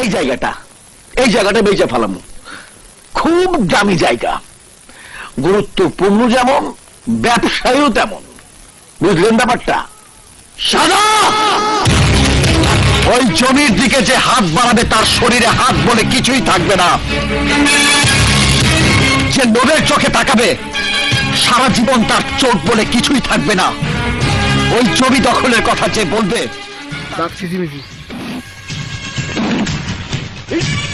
এই জায়গাটা এই জায়গাটা বেচে ফেলাম। খুব দামি জায়গা। গুরুত্বপূর্ণ যেমন, ব্যবসায়ও তেমন। বুঝলেন ব্যাপারটা? সাদা ওই জমির দিকে যে হাত বাড়াবে, তার শরীরে হাত বলে কিছুই থাকবে না। যে লোভের চোখে তাকাবে, সারা জীবন তার চোখ বলে কিছুই থাকবে না। ওই জমি দখলের কথা যে বলবে Peace.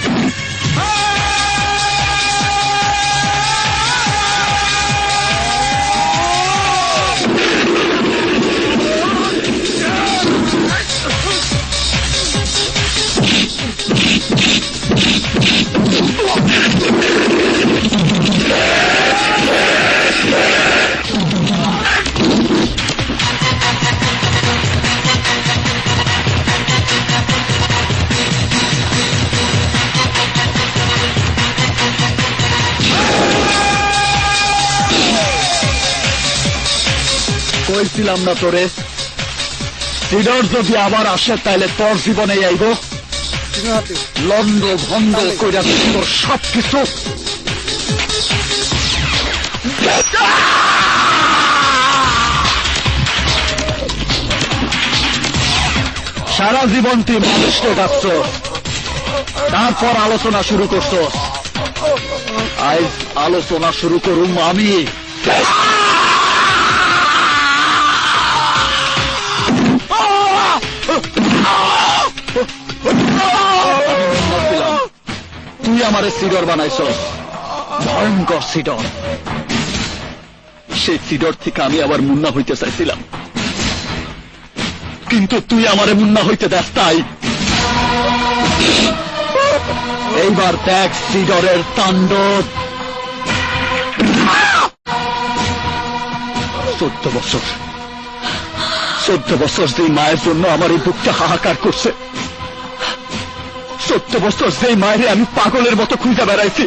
কইছিলাম না তোরে? সিডর যদি আবার আসে তাহলে তোর জীবনে আইব। লন্ড ভন্ড কইরা তোর সব কিছু সারা জীবন তুই মানুষকে ডাকছ। তারপর আলোচনা শুরু করছ। আজ আলোচনা শুরু করুম আমি। তুই আমারে সিডর বানাইছ। ভয়ঙ্কর সিডর। সেই সিডর থেকে আমি আবার মুন্না হইতে চাইছিলাম। কিন্তু তুই আমারে মুন্না হইতে দেখ তাই এইবার দেখ সিডরের তাণ্ডব। চোদ্দ বছর। চোদ্দ বছর যে মায়ের জন্য আমার এই বুকটা হাহাকার করছে। চোদ্দ বছর যে মায়ের আমি পাগলের মতো খুঁজে বেড়াইছি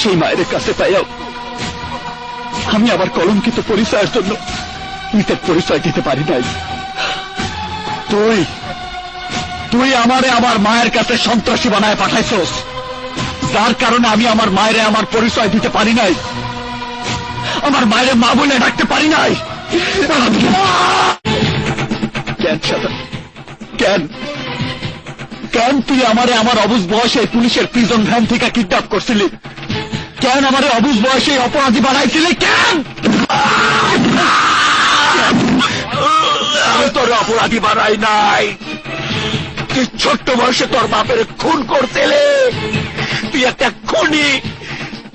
সেই মায়ের কাছে পাইয়াও আমি আবার কলঙ্কিত পরিচয়ের জন্য নিজের পরিচয় দিতে পারি নাই। তুই তুই আমারে আমার মায়ের কাছে সন্ত্রাসী বানায় পাঠাইছস। যার কারণে আমি আমার মায়েরে আমার পরিচয় দিতে পারি নাই। আমার মায়ের মা বলে ডাকতে পারি নাই। কেন কেন? কেন তুই আমারে আমার অবুজ বয়সে পুলিশের প্রিজন ভ্যান থেকে কিডন্যাপ করছিলি? কেন আমারে অবুজ বয়সে অপরাধী বানাইছিলি? কেন? তোর অপরাধী বানাই নাই। তুই ছোট্ট বয়সে তোর বাপের খুন করছিলে। তুই একটা খুনি,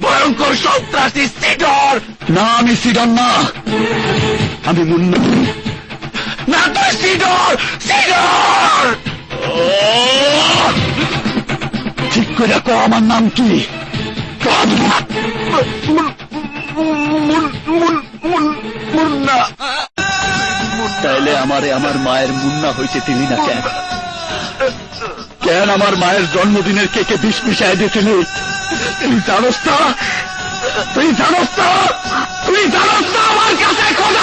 ভয়ঙ্কর সন্ত্রাসী সিডর। না, আমি সিডর না। আমি মুন্না। না, তুই সিডর সিডর! ঠিক করে কো আমার নাম কি তাইলে আমারে আমার মায়ের মুন্না হইতে তিনি না কেন কেন আমার মায়ের জন্মদিনের কেকে বিষ মিশাই দিয়েছিলি তুই জানোস তুই জানোস তুই জানোস না আমার কাছে খোঁজার